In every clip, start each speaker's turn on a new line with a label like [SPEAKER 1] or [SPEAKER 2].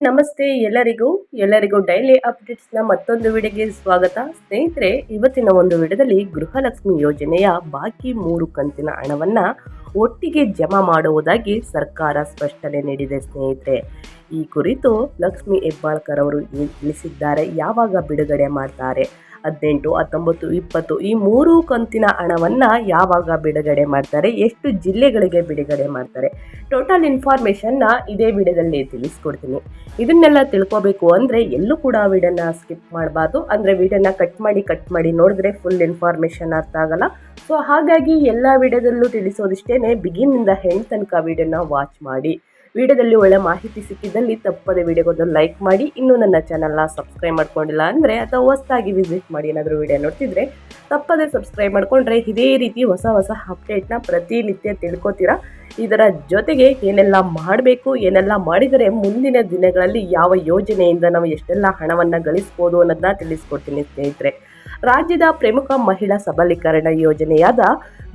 [SPEAKER 1] ನಮಸ್ತೆ ಎಲ್ಲರಿಗೂ ಎಲ್ಲರಿಗೂ ಡೈಲಿ ಅಪ್ಡೇಟ್ಸ್ನ ಮತ್ತೊಂದು ವಿಡಿಯೋಗೆ ಸ್ವಾಗತ. ಸ್ನೇಹಿತರೆ, ಇವತ್ತಿನ ಒಂದು ವಿಡಿಯೋದಲ್ಲಿ ಗೃಹಲಕ್ಷ್ಮಿ ಯೋಜನೆಯ ಬಾಕಿ ಮೂರು ಕಂತಿನ ಹಣವನ್ನು ಒಟ್ಟಿಗೆ ಜಮಾ ಮಾಡುವುದಾಗಿ ಸರ್ಕಾರ ಸ್ಪಷ್ಟನೆ ನೀಡಿದೆ ಸ್ನೇಹಿತರೆ. ಈ ಕುರಿತು ಲಕ್ಷ್ಮಿ ಹೆಬ್ಬಾಳ್ಕರ್ ಅವರು ತಿಳಿಸಿದ್ದಾರೆ, ಯಾವಾಗ ಬಿಡುಗಡೆ ಮಾಡ್ತಾರೆ. ಹದಿನೆಂಟು, ಹತ್ತೊಂಬತ್ತು, ಇಪ್ಪತ್ತು ಈ ಮೂರು ಕಂತಿನ ಹಣವನ್ನು ಯಾವಾಗ ಬಿಡುಗಡೆ ಮಾಡ್ತಾರೆ? ಎಷ್ಟು ಜಿಲ್ಲೆಗಳಿಗೆ ಬಿಡುಗಡೆ ಮಾಡ್ತಾರೆ? ಟೋಟಲ್ ಇನ್ಫಾರ್ಮೇಷನ್ನ ಇದೇ ವಿಡಿಯೋದಲ್ಲಿ ತಿಳಿಸ್ಕೊಡ್ತೀನಿ. ಇದನ್ನೆಲ್ಲ ತಿಳ್ಕೊಬೇಕು ಅಂದರೆ ಎಲ್ಲೂ ಕೂಡ ವಿಡಿಯೋನ ಸ್ಕಿಪ್ ಮಾಡಬಾರ್ದು. ಅಂದರೆ ವಿಡಿಯೋನ ಕಟ್ ಮಾಡಿ ಕಟ್ ಮಾಡಿ ನೋಡಿದ್ರೆ ಫುಲ್ ಇನ್ಫಾರ್ಮೇಷನ್ ಅರ್ಥ ಆಗಲ್ಲ. ಸೊ ಹಾಗಾಗಿ ಎಲ್ಲ ವಿಡಿಯೋದಲ್ಲೂ ತಿಳಿಸೋದಿಷ್ಟೇ ಬಿಗಿನಿಂದ ಹೆಣ್ ತನಕ ವಿಡಿಯೋನ ವಾಚ್ ಮಾಡಿ. ವಿಡಿಯೋದಲ್ಲಿ ಒಳ್ಳೆ ಮಾಹಿತಿ ಸಿಕ್ಕಿದ್ದಲ್ಲಿ ತಪ್ಪದೆ ವಿಡಿಯೋಗೊಂದು ಲೈಕ್ ಮಾಡಿ. ಇನ್ನೂ ನನ್ನ ಚಾನಲ್ನ ಸಬ್ಸ್ಕ್ರೈಬ್ ಮಾಡ್ಕೊಂಡಿಲ್ಲ ಅಂದರೆ ಅಥವಾ ಹೊಸದಾಗಿ ವಿಸಿಟ್ ಮಾಡಿ ಏನಾದರೂ ವಿಡಿಯೋ ನೋಡ್ತಿದ್ರೆ ತಪ್ಪದೆ ಸಬ್ಸ್ಕ್ರೈಬ್ ಮಾಡಿಕೊಂಡ್ರೆ ಇದೇ ರೀತಿ ಹೊಸ ಹೊಸ ಅಪ್ಡೇಟ್ನ ಪ್ರತಿನಿತ್ಯ ತಿಳ್ಕೊತೀರಾ? ಇದರ ಜೊತೆಗೆ ಏನೆಲ್ಲ ಮಾಡಬೇಕು, ಏನೆಲ್ಲ ಮಾಡಿದರೆ ಮುಂದಿನ ದಿನಗಳಲ್ಲಿ ಯಾವ ಯೋಜನೆಯಿಂದ ನಾವು ಎಷ್ಟೆಲ್ಲ ಹಣವನ್ನು ಗಳಿಸ್ಬೋದು ಅನ್ನೋದನ್ನ ತಿಳಿಸ್ಕೊಡ್ತೀನಿ ಸ್ನೇಹಿತರೆ. ರಾಜ್ಯದ ಪ್ರಮುಖ ಮಹಿಳಾ ಸಬಲೀಕರಣ ಯೋಜನೆಯಾದ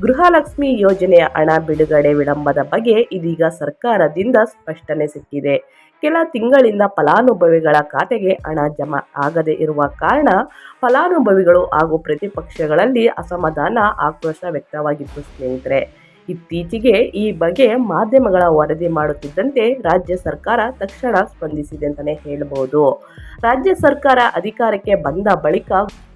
[SPEAKER 1] ಗೃಹಲಕ್ಷ್ಮಿ ಯೋಜನೆಯ ಹಣ ಬಿಡುಗಡೆ ವಿಳಂಬದ ಬಗ್ಗೆ ಇದೀಗ ಸರ್ಕಾರದಿಂದ ಸ್ಪಷ್ಟನೆ ಸಿಕ್ಕಿದೆ. ಕೆಲ ತಿಂಗಳಿಂದ ಫಲಾನುಭವಿಗಳ ಖಾತೆಗೆ ಹಣ ಜಮಾ ಆಗದೇ ಇರುವ ಕಾರಣ ಫಲಾನುಭವಿಗಳು ಹಾಗೂ ಪ್ರತಿಪಕ್ಷಗಳಲ್ಲಿ ಅಸಮಾಧಾನ ಆಕ್ರೋಶ ವ್ಯಕ್ತವಾಗಿತ್ತು ಸ್ನೇಹಿತರೆ. ಇತ್ತೀಚೆಗೆ ಈ ಬಗ್ಗೆ ಮಾಧ್ಯಮಗಳ ವರದಿ ಮಾಡುತ್ತಿದ್ದಂತೆ ರಾಜ್ಯ ಸರ್ಕಾರ ತಕ್ಷಣ ಸ್ಪಂದಿಸಿದೆ ಅಂತಲೇ ಹೇಳಬಹುದು ರಾಜ್ಯ ಸರ್ಕಾರ ಅಧಿಕಾರಕ್ಕೆ ಬಂದ ಬಳಿಕ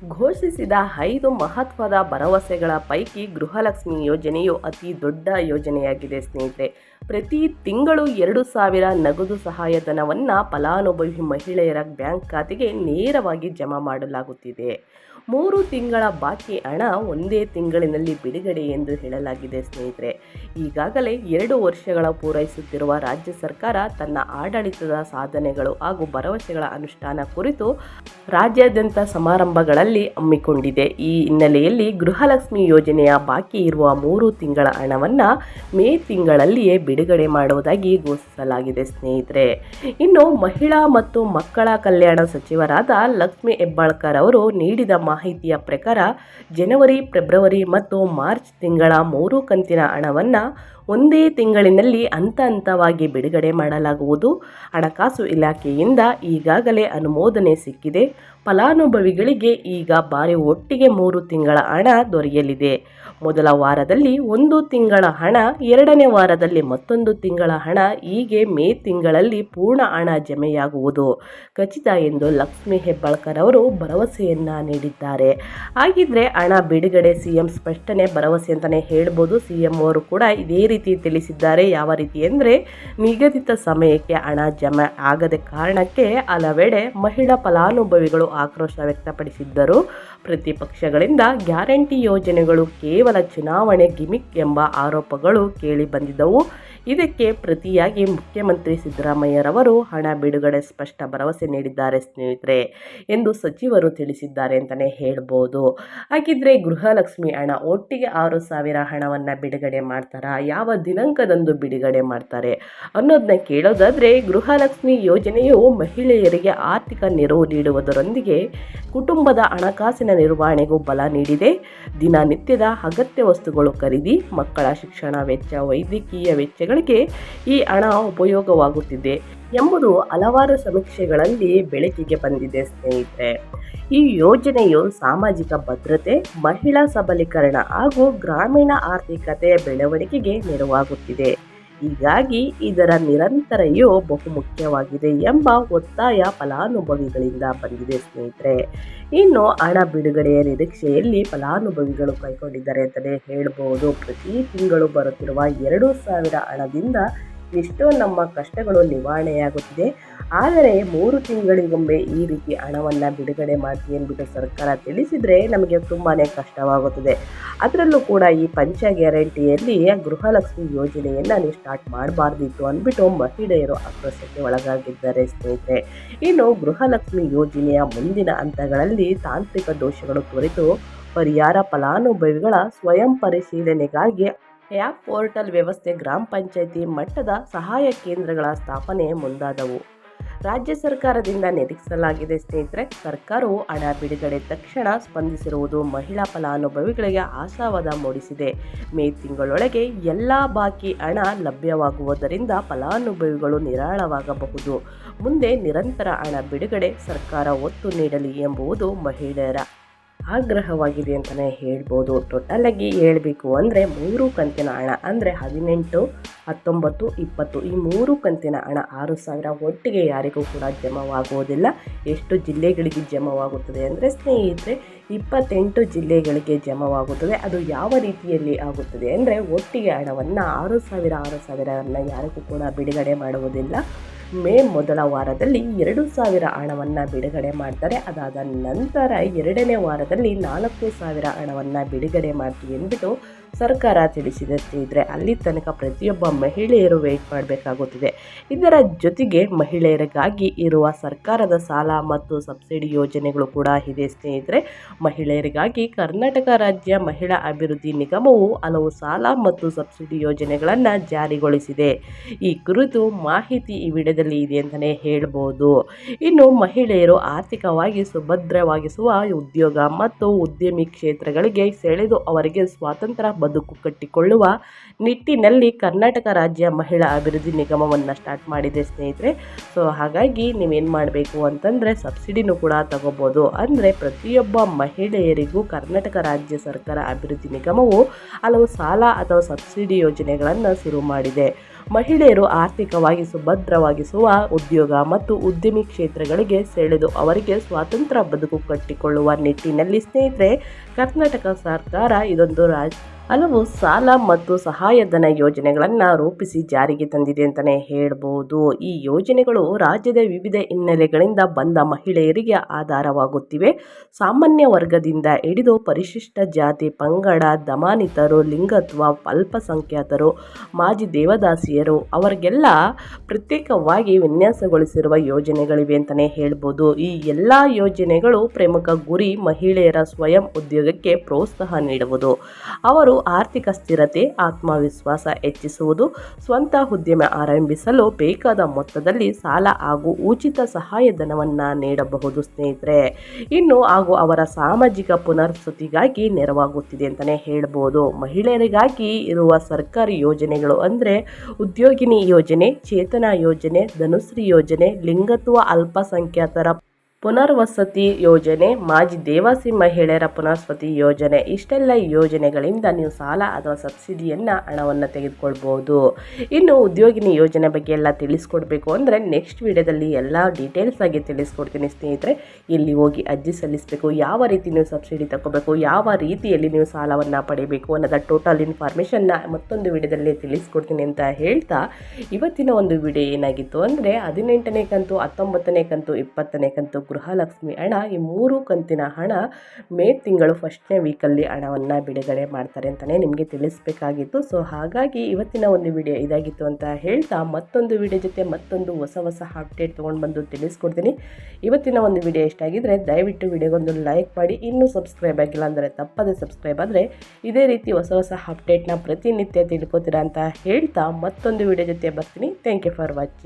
[SPEAKER 1] ಘೋಷಿಸಿದ ಐದು ಮಹತ್ವದ ಭರವಸೆಗಳ ಪೈಕಿ ಗೃಹಲಕ್ಷ್ಮಿ ಯೋಜನೆಯು ಅತಿ ದೊಡ್ಡ ಯೋಜನೆಯಾಗಿದೆ ಸ್ನೇಹಿತರೆ. ಪ್ರತಿ ತಿಂಗಳು ಎರಡು ಸಾವಿರ ನಗದು ಸಹಾಯಧನವನ್ನು ಫಲಾನುಭವಿ ಮಹಿಳೆಯರ ಬ್ಯಾಂಕ್ ಖಾತೆಗೆ ನೇರವಾಗಿ ಜಮಾ ಮಾಡಲಾಗುತ್ತಿದೆ. ಮೂರು ತಿಂಗಳ ಬಾಕಿ ಹಣ ಒಂದೇ ತಿಂಗಳಿನಲ್ಲಿ ಬಿಡುಗಡೆ ಎಂದು ಹೇಳಲಾಗಿದೆ ಸ್ನೇಹಿತರೆ. ಈಗಾಗಲೇ ಎರಡು ವರ್ಷಗಳ ಪೂರೈಸುತ್ತಿರುವ ರಾಜ್ಯ ಸರ್ಕಾರ ತನ್ನ ಆಡಳಿತದ ಸಾಧನೆಗಳು ಹಾಗೂ ಭರವಸೆಗಳ ಅನುಷ್ಠಾನ ಕುರಿತು ರಾಜ್ಯಾದ್ಯಂತ ಸಮಾರಂಭಗಳಲ್ಲಿ ಹಮ್ಮಿಕೊಂಡಿದೆ. ಈ ಹಿನ್ನೆಲೆಯಲ್ಲಿ ಗೃಹಲಕ್ಷ್ಮಿ ಯೋಜನೆಯ ಬಾಕಿ ಇರುವ ಮೂರು ತಿಂಗಳ ಹಣವನ್ನು ಮೇ ತಿಂಗಳಲ್ಲಿಯೇ ಬಿಡುಗಡೆ ಮಾಡುವುದಾಗಿ ಘೋಷಿಸಲಾಗಿದೆ ಸ್ನೇಹಿತರೆ. ಇನ್ನು ಮಹಿಳಾ ಮತ್ತು ಮಕ್ಕಳ ಕಲ್ಯಾಣ ಸಚಿವರಾದ ಲಕ್ಷ್ಮಿ ಹೆಬ್ಬಾಳ್ಕರ್ ಅವರು ನೀಡಿದ ಮಾಹಿತಿಯ ಪ್ರಕಾರ ಜನವರಿ, ಫೆಬ್ರವರಿ ಮತ್ತು ಮಾರ್ಚ್ ತಿಂಗಳ ಮೂರು ಕಂತಿನ ಹಣವನ್ನು ಒಂದೇ ತಿಂಗಳಿನಲ್ಲಿ ಹಂತ ಹಂತವಾಗಿ ಬಿಡುಗಡೆ ಮಾಡಲಾಗುವುದು. ಹಣಕಾಸು ಇಲಾಖೆಯಿಂದ ಈಗಾಗಲೇ ಅನುಮೋದನೆ ಸಿಕ್ಕಿದೆ. ಫಲಾನುಭವಿಗಳಿಗೆ ಈಗ ಬಾರಿ ಒಟ್ಟಿಗೆ ಮೂರು ತಿಂಗಳ ಹಣ ದೊರೆಯಲಿದೆ. ಮೊದಲ ವಾರದಲ್ಲಿ ಒಂದು ತಿಂಗಳ ಹಣ, ಎರಡನೇ ವಾರದಲ್ಲಿ ಮತ್ತೊಂದು ತಿಂಗಳ ಹಣ, ಹೀಗೆ ಮೇ ತಿಂಗಳಲ್ಲಿ ಪೂರ್ಣ ಹಣ ಜಮೆಯಾಗುವುದು. ಖಚಿತ ಎಂದು ಲಕ್ಷ್ಮಿ ಹೆಬ್ಬಾಳ್ಕರ್ ಅವರು ಭರವಸೆಯನ್ನ ನೀಡಿದ್ದಾರೆ. ಹಾಗಿದ್ರೆ ಹಣ ಬಿಡುಗಡೆ ಸಿಎಂ ಸ್ಪಷ್ಟನೆ ಭರವಸೆ ಅಂತಲೇ ಹೇಳ್ಬೋದು. ಸಿಎಂ ಅವರು ಕೂಡ ಇದೇ ರೀತಿ ತಿಳಿಸಿದ್ದಾರೆ. ಯಾವ ರೀತಿ ಅಂದರೆ, ನಿಗದಿತ ಸಮಯಕ್ಕೆ ಹಣ ಜಮೆ ಆಗದ ಕಾರಣಕ್ಕೆ ಹಲವೆಡೆ ಮಹಿಳಾ ಫಲಾನುಭವಿಗಳು ಆಕ್ರೋಶ ವ್ಯಕ್ತಪಡಿಸಿದ್ದರು. ಪ್ರತಿಪಕ್ಷಗಳಿಂದ ಗ್ಯಾರಂಟಿ ಯೋಜನೆಗಳು ಕೇವಲ ಚುನಾವಣೆ ಗಿಮಿಕ್ ಎಂಬ ಆರೋಪಗಳು ಕೇಳಿ ಬಂದಿದ್ದವು. ಇದಕ್ಕೆ ಪ್ರತಿಯಾಗಿ ಮುಖ್ಯಮಂತ್ರಿ ಸಿದ್ದರಾಮಯ್ಯರವರು ಹಣ ಬಿಡುಗಡೆ ಸ್ಪಷ್ಟ ಭರವಸೆ ನೀಡಿದ್ದಾರೆ ಸ್ನೇಹಿತರೆ ಎಂದು ಸಚಿವರು ತಿಳಿಸಿದ್ದಾರೆ ಅಂತಲೇ ಹೇಳ್ಬೋದು. ಹಾಗಿದ್ರೆ ಗೃಹಲಕ್ಷ್ಮಿ ಹಣ ಒಟ್ಟಿಗೆ ಆರು ಸಾವಿರ ಹಣವನ್ನು ಬಿಡುಗಡೆ ಮಾಡ್ತಾರಾ? ಯಾವ ದಿನಾಂಕದಂದು ಬಿಡುಗಡೆ ಮಾಡ್ತಾರೆ? ಅನ್ನೋದನ್ನ ಕೇಳೋದಾದರೆ ಗೃಹಲಕ್ಷ್ಮಿ ಯೋಜನೆಯು ಮಹಿಳೆಯರಿಗೆ ಆರ್ಥಿಕ ನೆರವು ನೀಡುವುದರೊಂದಿಗೆ ಕುಟುಂಬದ ಹಣಕಾಸಿನ ನಿರ್ವಹಣೆಗೂ ಬಲ ನೀಡಿದೆ. ದಿನನಿತ್ಯದ ಅಗತ್ಯ ವಸ್ತುಗಳು ಖರೀದಿ, ಮಕ್ಕಳ ಶಿಕ್ಷಣ ವೆಚ್ಚ, ವೈದ್ಯಕೀಯ ವೆಚ್ಚಗಳಿಗೆ ಈ ಹಣ ಉಪಯೋಗವಾಗುತ್ತಿದೆ ಎಂಬುದು ಹಲವಾರು ಸಮೀಕ್ಷೆಗಳಲ್ಲಿ ಬೆಳಕಿಗೆ ಬಂದಿದೆ, ಸ್ನೇಹಿತರೆ. ಈ ಯೋಜನೆಯು ಸಾಮಾಜಿಕ ಭದ್ರತೆ, ಮಹಿಳಾ ಸಬಲೀಕರಣ ಹಾಗೂ ಗ್ರಾಮೀಣ ಆರ್ಥಿಕತೆಯ ಬೆಳವಣಿಗೆಗೆ ನೆರವಾಗುತ್ತಿದೆ. ಹೀಗಾಗಿ ಇದರ ನಿರಂತರೆಯೂ ಬಹುಮುಖ್ಯವಾಗಿದೆ ಎಂಬ ಒತ್ತಾಯ ಫಲಾನುಭವಿಗಳಿಂದ ಬಂದಿದೆ, ಸ್ನೇಹಿತರೆ. ಇನ್ನು ಹಣ ಬಿಡುಗಡೆಯ ನಿರೀಕ್ಷೆಯಲ್ಲಿ ಫಲಾನುಭವಿಗಳು ಕೈಗೊಂಡಿದ್ದಾರೆ ಅಂತಲೇ ಹೇಳ್ಬೋದು. ಪ್ರತಿ ತಿಂಗಳು ಬರುತ್ತಿರುವ ಎರಡು ಸಾವಿರ ಹಣದಿಂದ ಎಷ್ಟೋ ನಮ್ಮ ಕಷ್ಟಗಳು ನಿವಾರಣೆಯಾಗುತ್ತಿದೆ. ಆದರೆ ಮೂರು ತಿಂಗಳಿಗೊಮ್ಮೆ ಈ ರೀತಿ ಹಣವನ್ನು ಬಿಡುಗಡೆ ಮಾಡಿ ಅಂದ್ಬಿಟ್ಟು ಸರ್ಕಾರ ತಿಳಿಸಿದರೆ ನಮಗೆ ತುಂಬಾ ಕಷ್ಟವಾಗುತ್ತದೆ. ಅದರಲ್ಲೂ ಕೂಡ ಈ ಪಂಚ ಗ್ಯಾರಂಟಿಯಲ್ಲಿ ಗೃಹಲಕ್ಷ್ಮಿ ಯೋಜನೆಯನ್ನು ಸ್ಟಾರ್ಟ್ ಮಾಡಬಾರ್ದಿತ್ತು ಅಂದ್ಬಿಟ್ಟು ಮಹಿಳೆಯರು ಆಕ್ರೋಶಕ್ಕೆ ಒಳಗಾಗಿದ್ದಾರೆ ಸ್ನೇಹಿತರೆ. ಇನ್ನು ಗೃಹಲಕ್ಷ್ಮಿ ಯೋಜನೆಯ ಮುಂದಿನ ಹಂತಗಳಲ್ಲಿ ತಾಂತ್ರಿಕ ದೋಷಗಳು ಕುರಿತು ಪರಿಹಾರ ಫಲಾನುಭವಿಗಳ ಸ್ವಯಂ ಪರಿಶೀಲನೆಗಾಗಿ ಆ್ಯಪ್ ಪೋರ್ಟಲ್ ವ್ಯವಸ್ಥೆ ಗ್ರಾಮ ಪಂಚಾಯಿತಿ ಮಟ್ಟದ ಸಹಾಯ ಕೇಂದ್ರಗಳ ಸ್ಥಾಪನೆ ಮುಂದಾದವು. ರಾಜ್ಯ ಸರ್ಕಾರದಿಂದ ನಿರೀಕ್ಷಿಸಲಾಗಿದೆ ಸ್ನೇಹಿತರೆ, ಸರ್ಕಾರವು ಹಣ ಬಿಡುಗಡೆ ತಕ್ಷಣ ಸ್ಪಂದಿಸಿರುವುದು ಮಹಿಳಾ ಫಲಾನುಭವಿಗಳಿಗೆ ಆಶಾವಾದ ಮೂಡಿಸಿದೆ. ಮೇ ತಿಂಗಳೊಳಗೆ ಎಲ್ಲ ಬಾಕಿ ಹಣ ಲಭ್ಯವಾಗುವುದರಿಂದ ಫಲಾನುಭವಿಗಳು ನಿರಾಳವಾಗಬಹುದು. ಮುಂದೆ ನಿರಂತರ ಹಣ ಬಿಡುಗಡೆ ಸರ್ಕಾರ ಒತ್ತು ನೀಡಲಿ ಎಂಬುದು ಮಹಿಳೆಯರ ಆಗ್ರಹವಾಗಿದೆ ಅಂತಲೇ ಹೇಳ್ಬೋದು. ಟೋಟಲಾಗಿ ಹೇಳಬೇಕು ಅಂದರೆ ಮೂರು ಕಂತಿನ ಹಣ ಅಂದರೆ ಹದಿನೆಂಟು ಹತ್ತೊಂಬತ್ತು, ಇಪ್ಪತ್ತು ಈ ಮೂರು ಕಂತಿನ ಹಣ ಆರು ಸಾವಿರ ಒಟ್ಟಿಗೆ ಯಾರಿಗೂ ಕೂಡ ಜಮವಾಗುವುದಿಲ್ಲ. ಎಷ್ಟು ಜಿಲ್ಲೆಗಳಿಗೆ ಜಮವಾಗುತ್ತದೆ ಅಂದರೆ ಸ್ನೇಹಿತರೆ, ಇಪ್ಪತ್ತೆಂಟು ಜಿಲ್ಲೆಗಳಿಗೆ ಜಮವಾಗುತ್ತದೆ. ಅದು ಯಾವ ರೀತಿಯಲ್ಲಿ ಆಗುತ್ತದೆ ಅಂದರೆ ಒಟ್ಟಿಗೆ ಹಣವನ್ನು ಆರು ಸಾವಿರ, ಆರು ಸಾವಿರವನ್ನು ಯಾರಿಗೂ ಕೂಡ ಬಿಡುಗಡೆ ಮಾಡುವುದಿಲ್ಲ. ಮೇ ಮೊದಲ ವಾರದಲ್ಲಿ ಎರಡು ಸಾವಿರ ಹಣವನ್ನು ಬಿಡುಗಡೆ ಮಾಡ್ತಾರೆ. ಅದಾದ ನಂತರ ಎರಡನೇ ವಾರದಲ್ಲಿ ನಾಲ್ಕು ಸಾವಿರ ಹಣವನ್ನು ಬಿಡುಗಡೆ ಮಾಡ್ತೀವಿ ಎಂದ್ಬಿಟ್ಟು ಸರ್ಕಾರ ತಿಳಿಸಿದೆ. ಸ್ನೇಹಿತರೆ ಅಲ್ಲಿ ತನಕ ಪ್ರತಿಯೊಬ್ಬ ಮಹಿಳೆಯರು ವೆಯ್ಟ್ ಮಾಡಬೇಕಾಗುತ್ತದೆ. ಇದರ ಜೊತೆಗೆ ಮಹಿಳೆಯರಿಗಾಗಿ ಇರುವ ಸರ್ಕಾರದ ಸಾಲ ಮತ್ತು ಸಬ್ಸಿಡಿ ಯೋಜನೆಗಳು ಕೂಡ ಇದೆ ಸ್ನೇಹಿತರೆ. ಮಹಿಳೆಯರಿಗಾಗಿ ಕರ್ನಾಟಕ ರಾಜ್ಯ ಮಹಿಳಾ ಅಭಿವೃದ್ಧಿ ನಿಗಮವು ಹಲವು ಸಾಲ ಮತ್ತು ಸಬ್ಸಿಡಿ ಯೋಜನೆಗಳನ್ನು ಜಾರಿಗೊಳಿಸಿದೆ. ಈ ಕುರಿತು ಮಾಹಿತಿ ಈ ವಿಡಿಯೋದಲ್ಲಿ ಇದೆ ಅಂತಲೇ ಹೇಳ್ಬೋದು. ಇನ್ನು ಮಹಿಳೆಯರು ಆರ್ಥಿಕವಾಗಿ ಸುಭದ್ರವಾಗಿಸುವ ಉದ್ಯೋಗ ಮತ್ತು ಉದ್ಯಮಿ ಕ್ಷೇತ್ರಗಳಿಗೆ ಸೆಳೆದು ಅವರಿಗೆ ಸ್ವಾತಂತ್ರ್ಯ ಬದುಕು ಕಟ್ಟಿಕೊಳ್ಳುವ ನಿಟ್ಟಿನಲ್ಲಿ ಕರ್ನಾಟಕ ರಾಜ್ಯ ಮಹಿಳಾ ಅಭಿವೃದ್ಧಿ ನಿಗಮವನ್ನು ಸ್ಟಾರ್ಟ್ ಮಾಡಿದೆ ಸ್ನೇಹಿತರೆ. ಸೊ ಹಾಗಾಗಿ ನೀವೇನು ಮಾಡಬೇಕು ಅಂತಂದರೆ ಸಬ್ಸಿಡಿನೂ ಕೂಡ ತಗೋಬೋದು. ಅಂದರೆ ಪ್ರತಿಯೊಬ್ಬ ಮಹಿಳೆಯರಿಗೂ ಕರ್ನಾಟಕ ರಾಜ್ಯ ಸರ್ಕಾರ ಅಭಿವೃದ್ಧಿ ನಿಗಮವು ಹಲವು ಸಾಲ ಅಥವಾ ಸಬ್ಸಿಡಿ ಯೋಜನೆಗಳನ್ನು ಶುರು ಮಾಡಿದೆ. ಮಹಿಳೆಯರು ಆರ್ಥಿಕವಾಗಿ ಸುಭದ್ರವಾಗಿಸುವ ಉದ್ಯೋಗ ಮತ್ತು ಉದ್ಯಮಿ ಕ್ಷೇತ್ರಗಳಿಗೆ ಸೆಳೆದು ಅವರಿಗೆ ಸ್ವಾತಂತ್ರ್ಯ ಬದುಕು ಕಟ್ಟಿಕೊಳ್ಳುವ ನಿಟ್ಟಿನಲ್ಲಿ ಸ್ನೇಹಿತರೆ, ಕರ್ನಾಟಕ ಸರ್ಕಾರ ಇದೊಂದು ರಾಜ್ ಹಲವು ಸಾಲ ಮತ್ತು ಸಹಾಯಧನ ಯೋಜನೆಗಳನ್ನು ರೂಪಿಸಿ ಜಾರಿಗೆ ತಂದಿದೆ ಅಂತಲೇ ಹೇಳ್ಬೋದು. ಈ ಯೋಜನೆಗಳು ರಾಜ್ಯದ ವಿವಿಧ ಹಿನ್ನೆಲೆಗಳಿಂದ ಬಂದ ಮಹಿಳೆಯರಿಗೆ ಆಧಾರವಾಗುತ್ತಿವೆ. ಸಾಮಾನ್ಯ ವರ್ಗದಿಂದ ಹಿಡಿದು ಪರಿಶಿಷ್ಟ ಜಾತಿ, ಪಂಗಡ, ದಮಾನಿತರು, ಲಿಂಗತ್ವ, ಅಲ್ಪಸಂಖ್ಯಾತರು, ಮಾಜಿ ದೇವದಾಸಿಯರು ಅವರಿಗೆಲ್ಲ ಪ್ರತ್ಯೇಕವಾಗಿ ವಿನ್ಯಾಸಗೊಳಿಸಿರುವ ಯೋಜನೆಗಳಿವೆ ಅಂತಲೇ ಹೇಳ್ಬೋದು. ಈ ಎಲ್ಲ ಯೋಜನೆಗಳು ಪ್ರಮುಖ ಗುರಿ ಮಹಿಳೆಯರ ಸ್ವಯಂ ಉದ್ಯೋಗಕ್ಕೆ ಪ್ರೋತ್ಸಾಹ ನೀಡುವುದು. ಅವರು ಆರ್ಥಿಕ ಸ್ಥಿರತೆ, ಆತ್ಮವಿಶ್ವಾಸ ಹೆಚ್ಚಿಸುವುದು, ಸ್ವಂತ ಉದ್ಯಮ ಆರಂಭಿಸಲು ಬೇಕಾದ ಮೊತ್ತದಲ್ಲಿ ಸಾಲ ಹಾಗೂ ಉಚಿತ ಸಹಾಯಧನವನ್ನು ನೀಡಬಹುದು ಸ್ನೇಹಿತರೆ. ಇನ್ನು ಹಾಗೂ ಅವರ ಸಾಮಾಜಿಕ ಪುನರ್ವಸತಿಗಾಗಿ ನೆರವಾಗುತ್ತಿದೆ ಅಂತಲೇ ಹೇಳ್ಬೋದು. ಮಹಿಳೆಯರಿಗಾಗಿ ಇರುವ ಸರ್ಕಾರಿ ಯೋಜನೆಗಳು ಅಂದರೆ ಉದ್ಯೋಗಿನಿ ಯೋಜನೆ, ಚೇತನ ಯೋಜನೆ, ಧನುಶ್ರೀ ಯೋಜನೆ, ಲಿಂಗತ್ವ ಅಲ್ಪಸಂಖ್ಯಾತರ ಪುನರ್ವಸತಿ ಯೋಜನೆ, ಮಾಜಿ ದೇವಾಸಿ ಮಹಿಳೆಯರ ಪುನರ್ವಸತಿ ಯೋಜನೆ, ಇಷ್ಟೆಲ್ಲ ಯೋಜನೆಗಳಿಂದ ನೀವು ಸಾಲ ಅಥವಾ ಸಬ್ಸಿಡಿಯನ್ನು ಹಣವನ್ನು ತೆಗೆದುಕೊಳ್ಬೋದು. ಇನ್ನು ಉದ್ಯೋಗಿನಿ ಯೋಜನೆ ಬಗ್ಗೆ ಎಲ್ಲ ತಿಳಿಸ್ಕೊಡ್ಬೇಕು ಅಂದರೆ ನೆಕ್ಸ್ಟ್ ವಿಡಿಯೋದಲ್ಲಿ ಎಲ್ಲ ಡೀಟೇಲ್ಸ್ ಆಗಿ ತಿಳಿಸ್ಕೊಡ್ತೀನಿ ಸ್ನೇಹಿತರೆ. ಇಲ್ಲಿ ಹೋಗಿ ಅರ್ಜಿ ಸಲ್ಲಿಸಬೇಕು, ಯಾವ ರೀತಿ ನೀವು ಸಬ್ಸಿಡಿ ತಗೋಬೇಕು, ಯಾವ ರೀತಿಯಲ್ಲಿ ನೀವು ಸಾಲವನ್ನು ಪಡಿಬೇಕು ಅನ್ನೋದ ಟೋಟಲ್ ಇನ್ಫಾರ್ಮೇಷನ್ನ ಮತ್ತೊಂದು ವಿಡಿಯೋದಲ್ಲಿ ತಿಳಿಸ್ಕೊಡ್ತೀನಿ ಅಂತ ಹೇಳ್ತಾ ಇವತ್ತಿನ ಒಂದು ವಿಡಿಯೋ ಏನಾಗಿತ್ತು ಅಂದರೆ ಹದಿನೆಂಟನೇ ಕಂತು, ಹತ್ತೊಂಬತ್ತನೇ ಕಂತು, ಇಪ್ಪತ್ತನೇ ಕಂತು ಗೃಹಲಕ್ಷ್ಮಿ ಹಣ ಈ ಮೂರು ಕಂತಿನ ಹಣ ಮೇ ತಿಂಗಳು ಫಸ್ಟ್ನೇ ವೀಕಲ್ಲಿ ಹಣವನ್ನು ಬಿಡುಗಡೆ ಮಾಡ್ತಾರೆ ಅಂತಲೇ ನಿಮಗೆ ತಿಳಿಸ್ಬೇಕಾಗಿತ್ತು. ಸೊ ಹಾಗಾಗಿ ಇವತ್ತಿನ ಒಂದು ವಿಡಿಯೋ ಇದಾಗಿತ್ತು ಅಂತ ಹೇಳ್ತಾ ಮತ್ತೊಂದು ವಿಡಿಯೋ ಜೊತೆ ಮತ್ತೊಂದು ಹೊಸ ಹೊಸ ಅಪ್ಡೇಟ್ ತೊಗೊಂಡು ಬಂದು ತಿಳಿಸ್ಕೊಡ್ತೀನಿ. ಇವತ್ತಿನ ಒಂದು ವಿಡಿಯೋ ಇಷ್ಟಾಗಿದ್ದರೆ ದಯವಿಟ್ಟು ವಿಡಿಯೋಗೊಂದು ಲೈಕ್ ಮಾಡಿ. ಇನ್ನೂ ಸಬ್ಸ್ಕ್ರೈಬ್ ಆಗಿಲ್ಲ ಅಂದರೆ ತಪ್ಪದೆ ಸಬ್ಸ್ಕ್ರೈಬ್ ಆದರೆ ಇದೇ ರೀತಿ ಹೊಸ ಹೊಸ ಅಪ್ಡೇಟ್ನ ಪ್ರತಿನಿತ್ಯ ತಿಳ್ಕೊತೀರಾ ಅಂತ ಹೇಳ್ತಾ ಮತ್ತೊಂದು ವಿಡಿಯೋ ಜೊತೆ ಬರ್ತೀನಿ. Thank you for watching